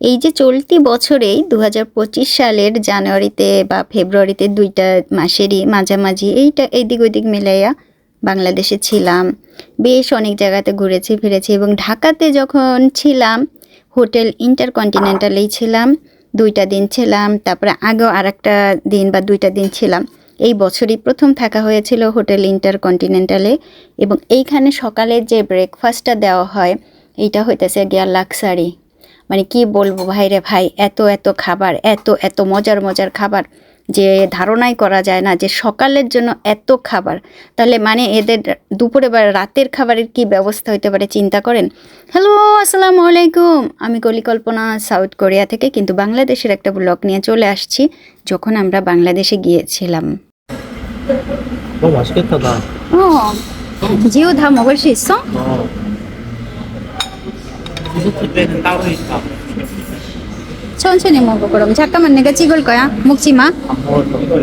এই যে চলতি বছরেই দু হাজার পঁচিশ সালের জানুয়ারিতে বা ফেব্রুয়ারিতে দুইটা মাসেরই মাঝামাঝি এইটা এদিক ওদিক মিলাইয়া বাংলাদেশে ছিলাম। বেশ অনেক জায়গাতে ঘুরেছি, ফিরেছি এবং ঢাকাতে যখন ছিলাম, হোটেল ইন্টারকন্টিনেন্টালেই ছিলাম, দুইটা দিন ছিলাম, তারপরে আগেও আর একটা দিন বা দুইটা দিন ছিলাম। এই বছরই প্রথম থাকা হয়েছিল হোটেল ইন্টারকন্টিনেন্টালে এবং এইখানে সকালে যে ব্রেকফাস্টটা দেওয়া হয়, এইটা হইতেছে গিয়া লাক্সারি। মানে কি বলব ভাইরে ভাই এত এত খাবার এত এত মজার মজার খাবার যে ধারণাই করা যায় না যে সকালের জন্য এত খাবার। তাহলে মানে এদের দুপুরে বা রাতের খাবারের কি ব্যবস্থা হইতে পারে চিন্তা করেন? হ্যালো আসসালামু আলাইকুম। আমি কলিকল্পনা সাউথ কোরিয়া থেকে কিন্তু বাংলাদেশের একটা ব্লগ নিয়ে চলে আসছি যখন আমরা বাংলাদেশে গিয়েছিলাম। জিও ধাম অবশ্যই 어? 어. 배는 따로 있다. 천천히 먹어 그럼 잠깐만 내가 찍을 거야 먹지 마 안 먹어서.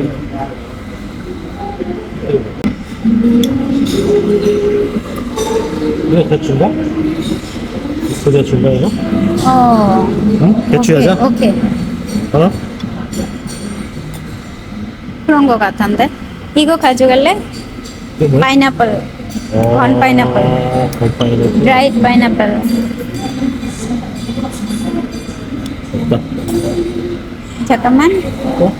이거 대추인가? 그 대추인가 이거? 어. 응? 대추여자? 오케이, 오케이. 어? 그런 거 같은데. 이거 가져갈래? 이게 뭐야? 파인애플, 어, 건 파인애플. 건 파인애플. 드라이드 파인애플. 잠깐만. 어?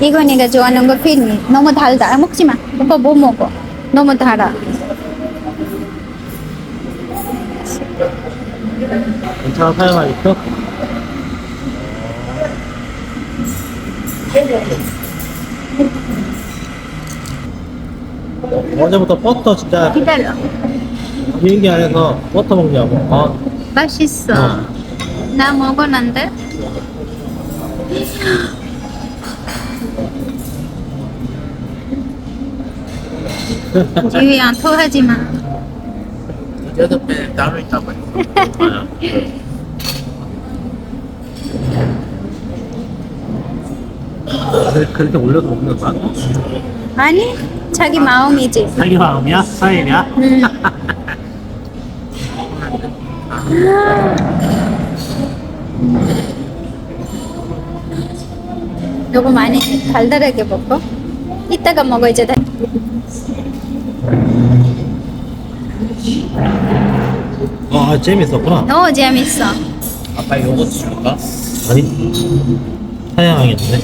이거 네가 좋아하는 거 필미. 너무 달다. 아, 먹지 마. 오빠 못 먹어. 너무 달아. 괜찮아 사용하겠어? 어, 어제부터 버터 진짜 기다려. 비행기 안에서 버터 먹냐고. 아, 맛있어. 어. 나 먹었는데. 지휘야 토하지 마. 디저트 배는 따로 있다고 했어. 그렇게 올려서 먹는 거야? 아니 자기 마음이지. 자기 마음이야? 스타일이야? 음. 요거 많이 달달하게 먹고 이따가 먹어 이제 다. 아, 재밌었구나. 너무 재밌어. 아빠 요거트 줄까? 아니, 사양하겠는데?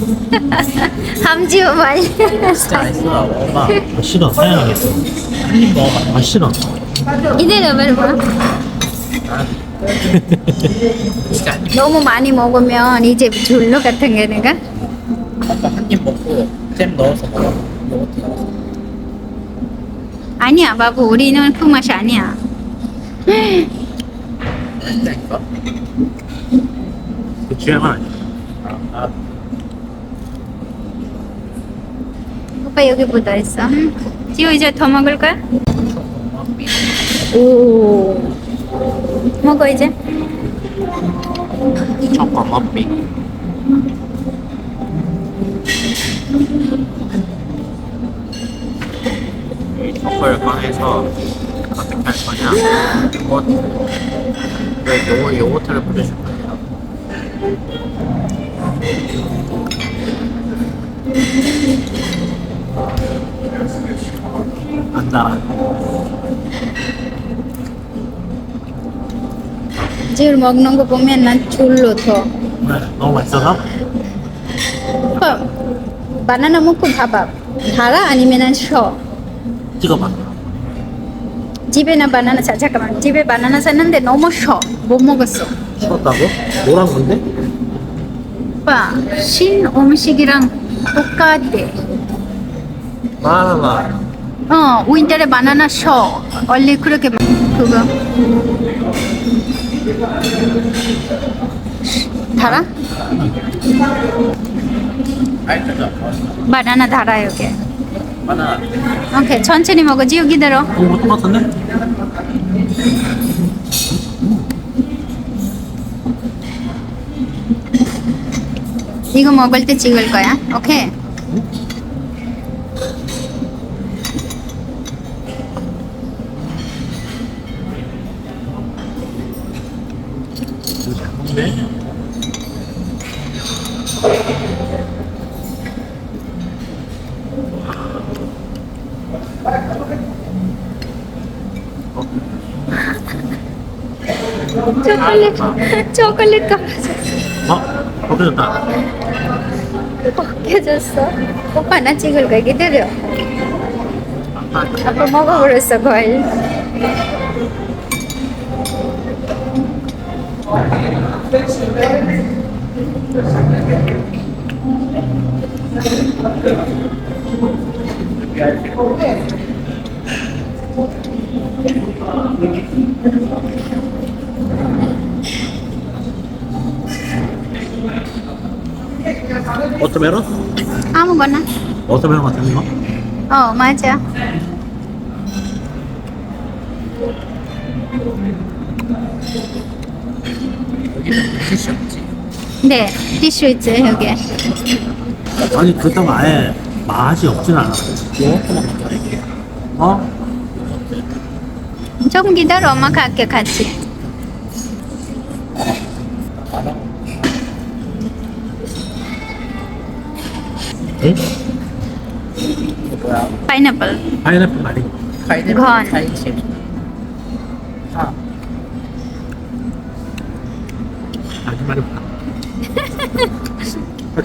함지우 많이. 진짜 안 싫어, 엄마. 아, 싫어, 사양하겠어. 아, 싫어. 이대로 말봐. 진짜 입, 너무 많이 먹으면 이제 졸로 같은 게 내가. 아빠 한입 먹고 잼 넣어서 먹어. 요거트 넣어서. 아니야 바보 우리는 그 맛이 아니야. 맛있다니까? 그 취향은 아니야. 아, 오빠 여기 묻어 있어. 지우 이제 더 먹을 거야? 오. 먹어 이제. 초코 머핀. 이 초코를 꺼내서 어떻게 할 거냐? 요거트. 왜 요거 요거트를 뿌려줄 거예요? 안달 아. 지우 먹는 거 보면 난 졸로 더. 왜? 너무 맛있어서? 오빠 바나나 먹고 봐봐. 달아 아니면은 쉬어. 찍어봐. 집에나 바나나 사 잠깐만 집에 바나나 샀는데 너무 쉬어. 못 먹었어. 식었다고? 뭐란 건데? 오빠 신 음식이랑 똑같아. 바나나. 어, 윈터에 바나나 쇼. 원래 그렇게 막- 그거. 달아? 바나나 달아 여기. 바나나. 오케이 천천히 먹어 지우 기다려. 오, 똑같은데? 이거 먹을 때 찍을 거야. 오케이. 초콜릿 떨어졌어 어? 벗겨졌다. 벗겨졌어 오빠 나 찍을 거 기다려 아, 아빠 먹어버렸어 과일 워터멜론? 아무거나 워터멜론 같은 거? 어 맞아 여기는 티슈 없지. 네 티슈 있지 여기 아니 그렇다고 아예 맛이 없진 않아. 어? 조금 기다려 엄마 갈게 같이 হ্যাঁ।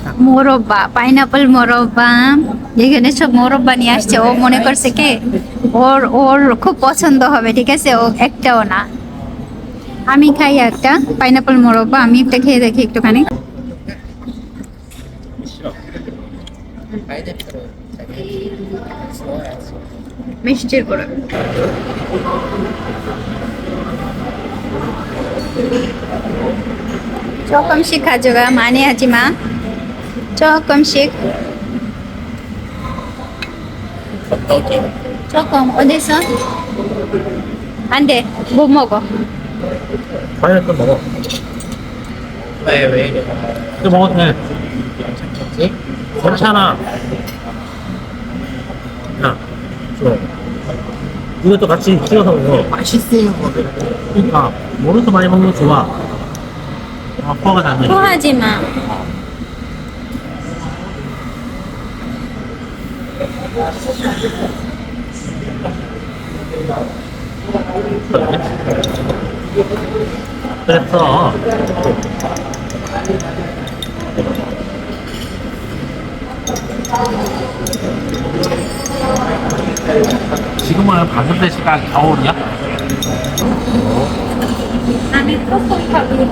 মোরব্বা পাইনাপল মোরব্বা। যেখানে সব মোরব্বা নিয়ে আসছে। ও মনে করছে কে ওর ওর খুব পছন্দ হবে ঠিক আছে? ও একটাও না। আমি খাই একটা পাইনাপল মোরব্বা আমি একটা খেয়ে দেখি একটুখানি। 파인애플은 자기 넣어야지. 맛이 제일 거라. 조금씩 가져가 많이 하지 마. 조금씩. 조금 어디서? 안 돼. 못 먹어. 파인애플 먹어. 왜, 왜 이거 먹었네. 괜찮겠지? 괜찮아. 야, 줘. 이것도 같이 찍어서 먹어. 맛있어요. 그러니까 모르서 많이 먹는 거 좋아. 아, 포화가 나네. 토하지 마 그랬어. 지금은 방금 시가 겨울이야? 아니, 소금 가루.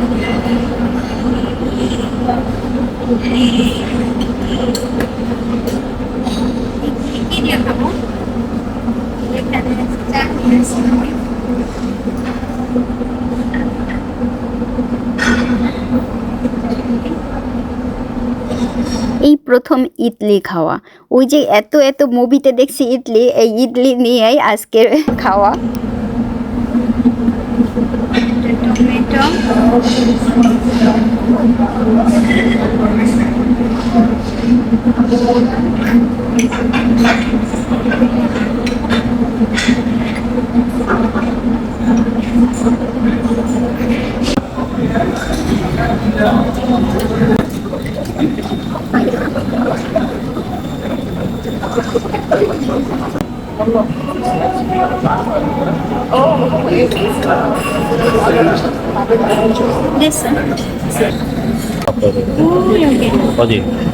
이리였다고? 일단은 진짜 열심히. প্রথম ইডলি খাওয়া। ওই যে এত এত মুভিতে দেখছি ইডলি, এই ইডলি নিয়েই আজকে খাওয়া। Tomato 됐 This. Oh, okay.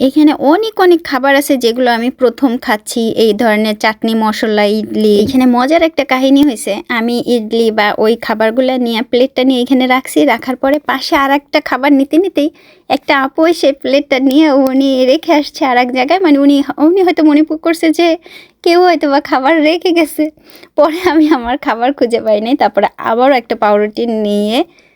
এখানে অনেক অনেক খাবার আছে যেগুলো আমি প্রথম খাচ্ছি, এই ধরনের চাটনি, মশলা, ইডলি। এখানে মজার একটা কাহিনী হয়েছে। আমি ইডলি বা ওই খাবারগুলো নিয়ে, প্লেটটা নিয়ে এখানে রাখছি, রাখার পরে পাশে আর একটা খাবার নিতে নিতেই একটা আপু এসে প্লেটটা নিয়ে উনি রেখে আসছে আর এক জায়গায়। মানে উনি উনি হয়তো মনে করছে যে কেউ হয়তো বা খাবার রেখে গেছে। পরে আমি আমার খাবার খুঁজে পাইনি তারপরে আবারও একটা পাউরুটি নিয়ে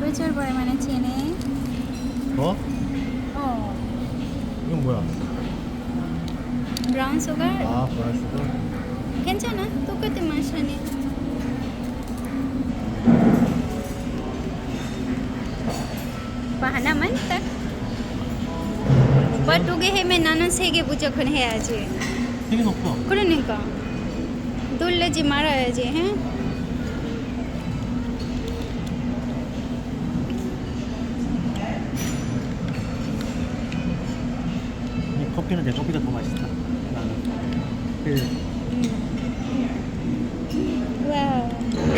প্রচুর পরিমাণে চিনি 더? ও 이건 뭐야? Brown sugar 아 브라운 슈거 괜찮아 똑같은 맛이네 뭐 하나만 딱 오빠 두개 해면 나는 세 개 무조건 해야지 되게 높아 그러니까 놀래지 말아야지 해?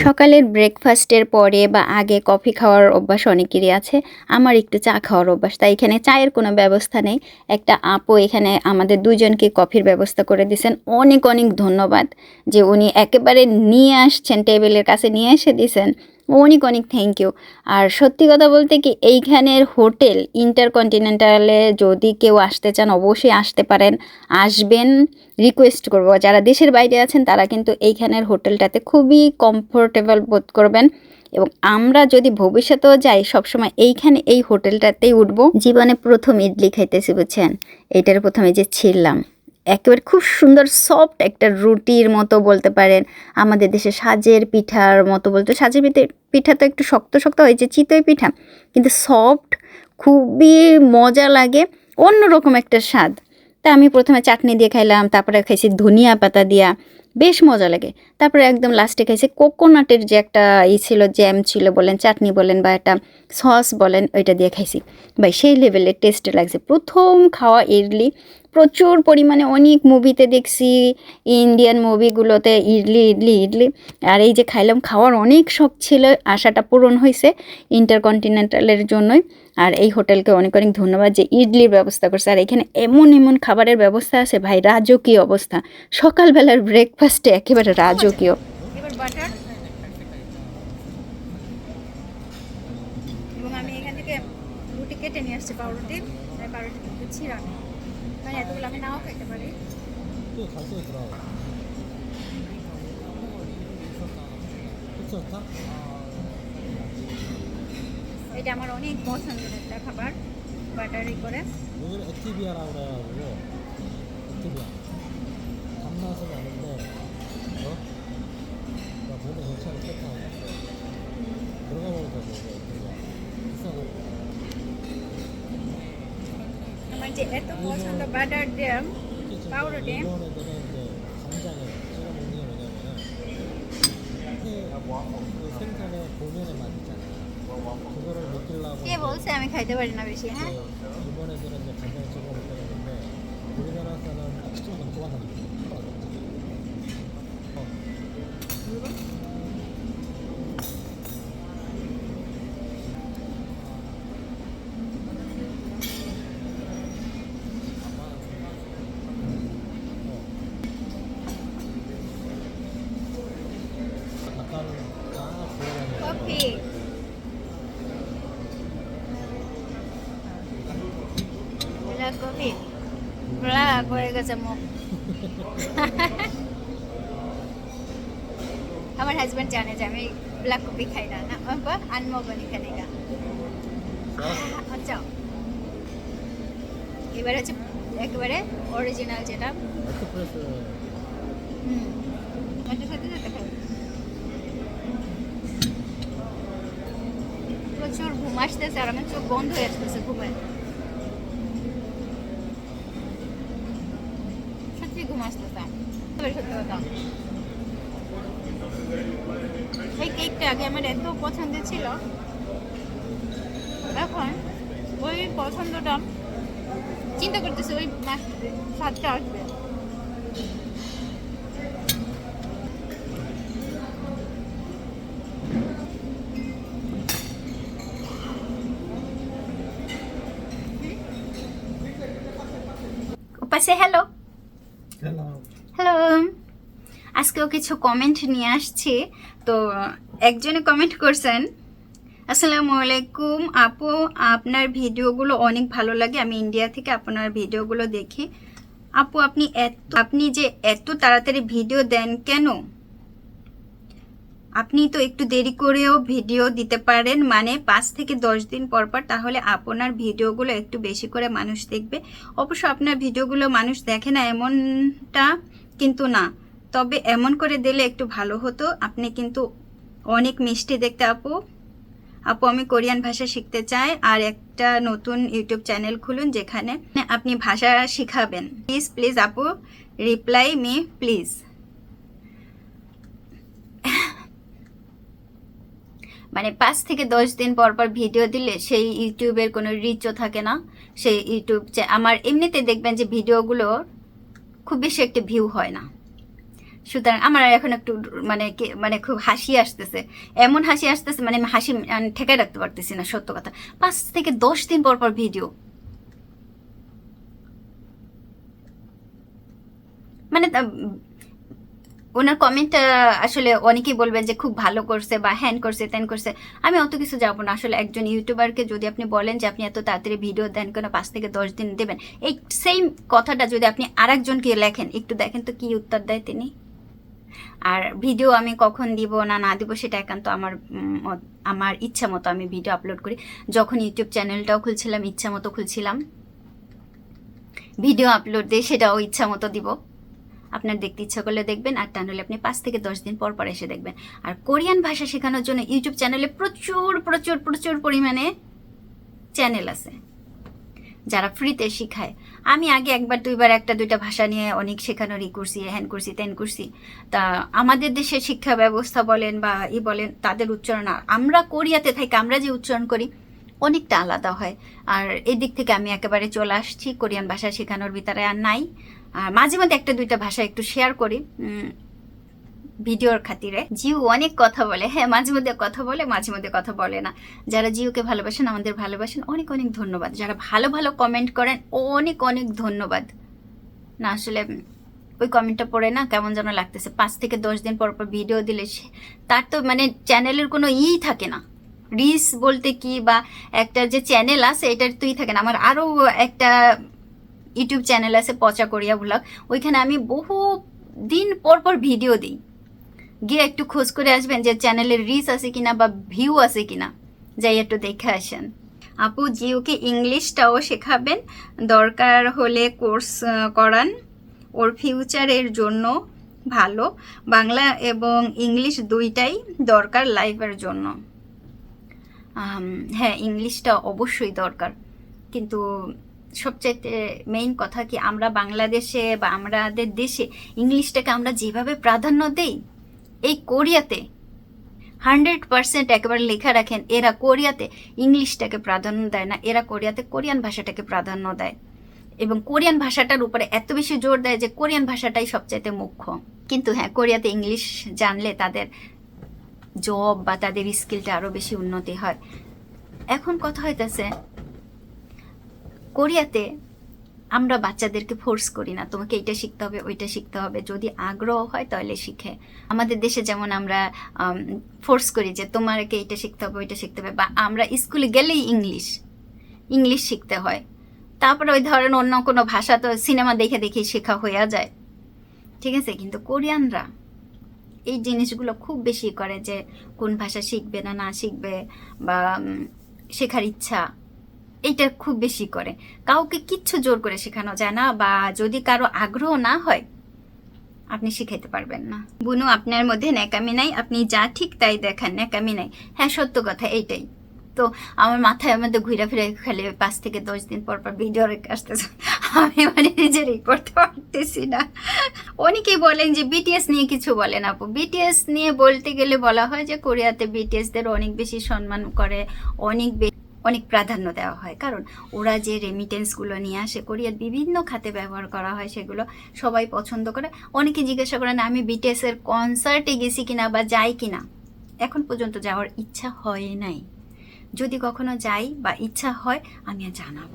সকালের ব্রেকফাস্টের পরে বা আগে কফি খাওয়ার অভ্যাস অনেকেরই আছে। আমার একটু চা খাওয়ার অভ্যাস, তাই এখানে চায়ের কোনো ব্যবস্থা নেই। একটা আপু এখানে আমাদের দুজনকে কফির ব্যবস্থা করে দিয়েছেন। অনেক অনেক ধন্যবাদ যে উনি একেবারে নিয়ে আসছেন, টেবিলের কাছে নিয়ে এসে দিয়েছেন। অনেক অনেক থ্যাংক ইউ আর সত্যি কথা বলতে কি, এইখানের হোটেল ইন্টারকন্টিনেন্টালে যদি কেউ আসতে চান, অবশ্যই আসতে পারেন। আসবেন রিকোয়েস্ট করব। যারা দেশের বাইরে আছেন, তারা কিন্তু এইখানের হোটেলটাতে খুবই কমফোর্টেবল বোধ করবেন। এবং আমরা যদি ভবিষ্যতেও যাই, সবসময় এইখানে এই হোটেলটাতেই উঠবো। জীবনে প্রথম ইডলি খাইতেছি, বুঝছেন? এইটার প্রথমে যে ছিললাম একেবারে খুব সুন্দর সফট একটা রুটির মতো বলতে পারেন। আমাদের দেশে সাজের পিঠার মতো বলতে, সাজের পিঠে, পিঠা তো একটু শক্ত শক্ত হয়েছে চিতই পিঠা। কিন্তু সফট খুবই মজা লাগে, অন্যরকম একটা স্বাদ। তা আমি প্রথমে চাটনি দিয়ে খাইলাম, তারপরে খাইছি ধনিয়া পাতা দিয়া। বেশ মজা লাগে। তারপরে একদম লাস্টে খাইছি কোকোনাটের যে একটা ই ছিল জ্যাম ছিল বলেন, চাটনি বলেন বা একটা সস বলেন, ওইটা দিয়ে খাইছি। ভাই, সেই লেভেলের টেস্ট লাগছে। প্রথম খাওয়া ইডলি প্রচুর পরিমাণে অনেক মুভিতে দেখছি ইন্ডিয়ান মুভিগুলোতে ইডলি ইডলি ইডলি। আর এই যে খাইলাম, খাওয়ার অনেক শখ ছিল, আশাটা পূরণ হয়েছে ইন্টারকন্টিনেন্টালের জন্যই। আর এই হোটেলকে অনেক অনেক ধন্যবাদ যে ইডলির ব্যবস্থা করছে। আর এখানে এমন এমন খাবারের ব্যবস্থা আছে, ভাই, রাজকীয় অবস্থা। সকালবেলার ব্রেকফাস্টে একেবারে রাজকীয়। এবং আমি এখান থেকে রুটি কেটে নিয়ে আসছি পাউরুটি পাউরুটি। এটা আমার অনেক পছন্দের একটা খাবার বাটারি করে 여기는 액티비아라고 그래가지고 액티비아 단맛은 아닌데 어? 나 몸에 괜찮은 세타 들어가 보니까 뭐 액티비아 비싸고 আমার যে এত পছন্দ বাটার দিয়ে 이 কে বলছে? আমি খাইতে পারি না বেশি হ্যাঁ? গেছে আমার হাজব্যান্ড জানে যে আমি ব্ল্যাক কপি খাই না না? আনমগন এখানে গা। আচ্ছা। এবার হচ্ছে একেবারে অরিজিনাল যেটা। হুম। প্রচুর ঘুম আসতেছে আর আমার চোখ বন্ধ হয়ে আসতেছে ঘুমের আমার এত পছন্দের ছিল। এখন ওই পছন্দটা চিন্তা করতেছে ওই মাস স্বাদটা আসবে। ওপা হ্যালো হ্যালো আজকেও কিছু কমেন্ট নিয়ে আসছি। তো একজনে কমেন্ট করছেন, আসসালামু আলাইকুম, আপু, আপনার ভিডিওগুলো অনেক ভালো লাগে, আমি ইন্ডিয়া থেকে আপনার ভিডিওগুলো দেখি। আপু, আপনি এত, আপনি যে এত তাড়াতাড়ি ভিডিও দেন কেন? আপনি তো একটু দেরি করেও ভিডিও দিতে পারেন মানে পাঁচ থেকে দশ দিন পর পর, তাহলে আপনার ভিডিওগুলো একটু বেশি করে মানুষ দেখবে। অবশ্য আপনার ভিডিওগুলো মানুষ দেখে না এমনটা কিন্তু না, তবে এমন করে দিলে একটু ভালো হতো। আপনি কিন্তু অনেক মিষ্টি দেখতে আপু। আপু, আমি কোরিয়ান ভাষা শিখতে চাই আর একটা নতুন ইউটিউব চ্যানেল খুলুন যেখানে আপনি ভাষা শিখাবেন। প্লিজ প্লিজ আপু রিপ্লাই মি প্লিজ মানে পাঁচ থেকে দশ দিন পর পর ভিডিও দিলে সেই ইউটিউবের কোনো রিচও থাকে না। সেই ইউটিউব আমার এমনিতে দেখবেন যে ভিডিওগুলো খুব বেশি একটা ভিউ হয় না। সুতরাং আমার এখন একটু মানে মানে খুব হাসি আসতেছে। এমন হাসি আসতেছে মানে হাসি মানে ঠেকাই রাখতে পারতেছি না, সত্য কথা। পাঁচ থেকে দশ দিন পর পর ভিডিও মানে ওনার কমেন্টটা আসলে অনেকেই বলবেন যে খুব ভালো করছে বা হ্যান করছে, ত্যান করছে। আমি অত কিছু যাব না। আসলে একজন ইউটিউবারকে যদি আপনি বলেন যে আপনি এত তাড়াতাড়ি ভিডিও দেন কেন, পাঁচ থেকে দশ দিন দেবেন? এই সেম কথাটা যদি আপনি আরেকজনকে লেখেন, একটু দেখেন তো কি উত্তর দেয় তিনি। আর ভিডিও আমি কখন দিব না না দিব সেটা একান্ত আমার আমার ইচ্ছা মতো আমি ভিডিও আপলোড করি। যখন ইউটিউব চ্যানেলটাও খুলছিলাম, ইচ্ছা মতো খুলছিলাম। ভিডিও আপলোড দিই সেটাও ইচ্ছা মতো দিব। আপনার দেখতে ইচ্ছা করলে দেখবেন, আর তা নাহলে আপনি পাঁচ থেকে দশ দিন পর পর এসে দেখবেন। আর কোরিয়ান ভাষা শেখানোর জন্য ইউটিউব চ্যানেলে প্রচুর প্রচুর প্রচুর পরিমাণে চ্যানেল আছে। যারা ফ্রিতে শিখায়। আমি আগে একবার, দুইবার একটা, দুইটা ভাষা নিয়ে অনেক শেখানোর ই করছি, হ্যান করছি তেন করছি। তা আমাদের দেশের শিক্ষা ব্যবস্থা বলেন বা ই বলেন, তাদের উচ্চারণ আমরা কোরিয়াতে থাকি, আমরা যে উচ্চারণ করি, অনেকটা আলাদা হয়। আর এদিক থেকে আমি একেবারে চলে আসছি, কোরিয়ান ভাষা শেখানোর ভিতরে আর নাই। আর মাঝে মাঝে একটা, দুইটা ভাষা একটু শেয়ার করি। ভিডিওর খাতিরে জিউ অনেক কথা বলে। হ্যাঁ মাঝে মধ্যে কথা বলে, মাঝে মধ্যে কথা বলে না। যারা জিউকে ভালোবাসেন, আমাদের ভালোবাসেন, অনেক অনেক ধন্যবাদ। যারা ভালো ভালো কমেন্ট করেন, অনেক অনেক ধন্যবাদ। না, আসলে ওই কমেন্টটা পড়ে না, কেমন যেন লাগতেছে। পাঁচ থেকে দশ দিন পর পর ভিডিও দিলে সে- তার তো মানে চ্যানেলের কোনো ইই থাকে না। রিস বলতে কি বা একটা যে চ্যানেল আছে, এটার তুই থাকে না। আমার আরও একটা ইউটিউব চ্যানেল আছে, পচা করিয়া ব্লগ ওইখানে আমি বহু দিন পর পর ভিডিও দিই। গিয়ে একটু খোঁজ করে আসবেন যে চ্যানেলের রিচ আছে কিনা বা ভিউ আছে কিনা। যাই একটু দেখে আসেন। আপু, জিওকে ইংলিশটাও শেখাবেন। দরকার হলে কোর্স করান। ওর ফিউচারের জন্য ভালো। বাংলা এবং ইংলিশ দুইটাই দরকার লাইফের জন্য। হ্যাঁ ইংলিশটা অবশ্যই দরকার। কিন্তু সবচাইতে মেইন কথা কি, আমরা বাংলাদেশে বা আমাদের দেশে ইংলিশটাকে আমরা যেভাবে প্রাধান্য দেই এই কোরিয়াতে হান্ড্রেড পার্সেন্ট একেবারে লেখা রাখেন, এরা কোরিয়াতে ইংলিশটাকে প্রাধান্য দেয় না, এরা কোরিয়াতে কোরিয়ান ভাষাটাকে প্রাধান্য দেয়। এবং কোরিয়ান ভাষাটার উপরে এত বেশি জোর দেয় যে কোরিয়ান ভাষাটাই সবচাইতে মুখ্য। কিন্তু হ্যাঁ কোরিয়াতে ইংলিশ জানলে তাদের জব বা তাদের স্কিলটা আরও বেশি উন্নতি হয়। এখন কথা হইতেছে, কোরিয়াতে আমরা বাচ্চাদেরকে ফোর্স করি না। তোমাকে এইটা শিখতে হবে, ওইটা শিখতে হবে। যদি আগ্রহ হয় তাহলে শিখে। আমাদের দেশে যেমন আমরা ফোর্স করি যে তোমাকে এইটা শিখতে হবে, ওইটা শিখতে হবে। বা আমরা স্কুলে গেলেই ইংলিশ ইংলিশ শিখতে হয়। তারপরে ওই ধরেন অন্য কোনো ভাষা তো সিনেমা দেখে দেখে শেখা হয়ে যায়। ঠিক আছে? কিন্তু কোরিয়ানরা এই জিনিসগুলো খুব বেশি করে যে কোন ভাষা শিখবে না না শিখবে বা শেখার ইচ্ছা। এইটা খুব বেশি করে। কাউকে কিচ্ছু জোর করে শেখানো যায় না বা যদি কারও আগ্রহ না হয়, আপনি শিখাইতে পারবেন না। বুনু, আপনার মধ্যে ন্যাকামি নাই, আপনি যা ঠিক তাই দেখান, ন্যাকামি নাই। হ্যাঁ সত্য কথা, এইটাই। তো আমার মাথায় আমাদের ঘুরে ফিরে খালি পাঁচ থেকে দশ দিন পর পর ভিডিও রেখে আসতেছে। আমি মানে নিজেরই করতে পারতেছি না। অনেকেই বলেন যে বিটিএস নিয়ে কিছু বলেন আপু। বিটিএস নিয়ে বলতে গেলে বলা হয় যে কোরিয়াতে বিটিএসদের অনেক বেশি সম্মান করে, অনেক বে- অনেক প্রাধান্য দেওয়া হয়। কারণ ওরা যে রেমিটেন্সগুলো নিয়ে আসে, কোরিয়ার বিভিন্ন খাতে ব্যবহার করা হয় সেগুলো সবাই পছন্দ করে। অনেকে জিজ্ঞাসা করেন, আমি বিটিএস এর কনসার্টে গেছি কিনা বা যাই কিনা? এখন পর্যন্ত যাওয়ার ইচ্ছা হয় নাই। যদি কখনো যাই বা ইচ্ছা হয়, আমি জানাব।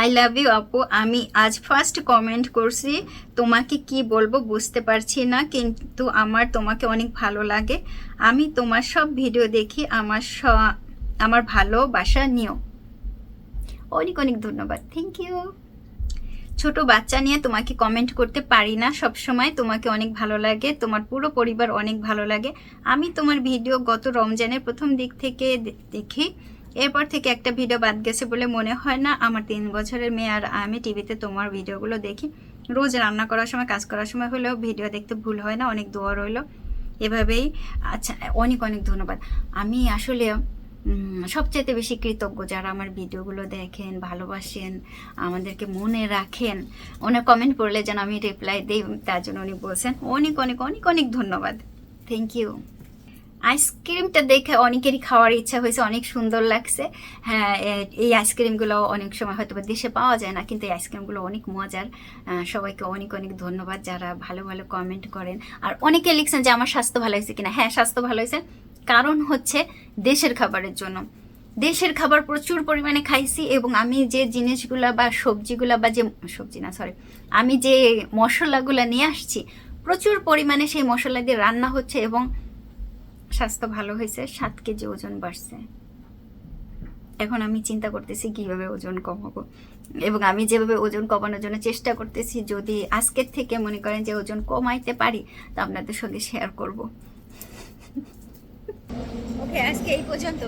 আই লাভ ইউ আপু। আমি আজ ফার্স্ট কমেন্ট করছি, তোমাকে কি বলব বুঝতে পারছি না, কিন্তু আমার তোমাকে অনেক ভালো লাগে। আমি তোমার সব ভিডিও দেখি, আমার আমার ভালোবাসা নিও। অনেক অনেক ধন্যবাদ। থ্যাংক ইউ ছোট বাচ্চা নিয়ে তোমাকে কমেন্ট করতে পারি না। সব সময় তোমাকে অনেক ভালো লাগে। তোমার পুরো পরিবার অনেক ভালো লাগে। আমি তোমার ভিডিও গত রমজানের প্রথম দিক থেকে দেখি। এরপর থেকে একটা ভিডিও বাদ গেছে বলে মনে হয় না। আমার তিন বছরের মেয়ে আর আমি টিভিতে তোমার ভিডিওগুলো দেখি। রোজ রান্না করার সময়, কাজ করার সময় হলেও ভিডিও দেখতে ভুল হয় না। অনেক দোয়া রইল। এভাবেই আচ্ছা অনেক অনেক ধন্যবাদ। আমি আসলে সবচাইতে বেশি কৃতজ্ঞ যারা আমার ভিডিওগুলো দেখেন, ভালোবাসেন, আমাদেরকে মনে রাখেন। ওনার কমেন্ট করলে যেন আমি রিপ্লাই দিই, তার জন্য উনি বলছেন, অনেক অনেক অনেক অনেক ধন্যবাদ। থ্যাংক ইউ আইসক্রিমটা দেখে অনেকেরই খাওয়ার ইচ্ছা হয়েছে, অনেক সুন্দর লাগছে। হ্যাঁ এই আইসক্রিমগুলো অনেক সময় হয়তো দেশে পাওয়া যায় না, কিন্তু এই আইসক্রিমগুলো অনেক মজার। সবাইকে অনেক অনেক ধন্যবাদ যারা ভালো ভালো কমেন্ট করেন। আর অনেকে লিখছেন যে, আমার স্বাস্থ্য ভালো হয়েছে কিনা? হ্যাঁ স্বাস্থ্য ভালো হয়েছে। কারণ হচ্ছে দেশের খাবারের জন্য। দেশের খাবার প্রচুর পরিমাণে খাইছি এবং আমি যে জিনিসগুলা বা সবজিগুলা বা যে, সবজি না সরি আমি যে মশলাগুলা নিয়ে আসছি, প্রচুর পরিমাণে সেই মশলা দিয়ে রান্না হচ্ছে এবং স্বাস্থ্য ভালো হয়েছে, সাত কেজি ওজন বাড়ছে। এখন আমি চিন্তা করতেছি কীভাবে ওজন কমাবো। এবং আমি যেভাবে ওজন কমানোর জন্য চেষ্টা করতেছি, যদি আজকের থেকে মনে করেন যে ওজন কমাইতে পারি, তা আপনাদের সঙ্গে শেয়ার করব। ওকে আজকে এই পর্যন্ত।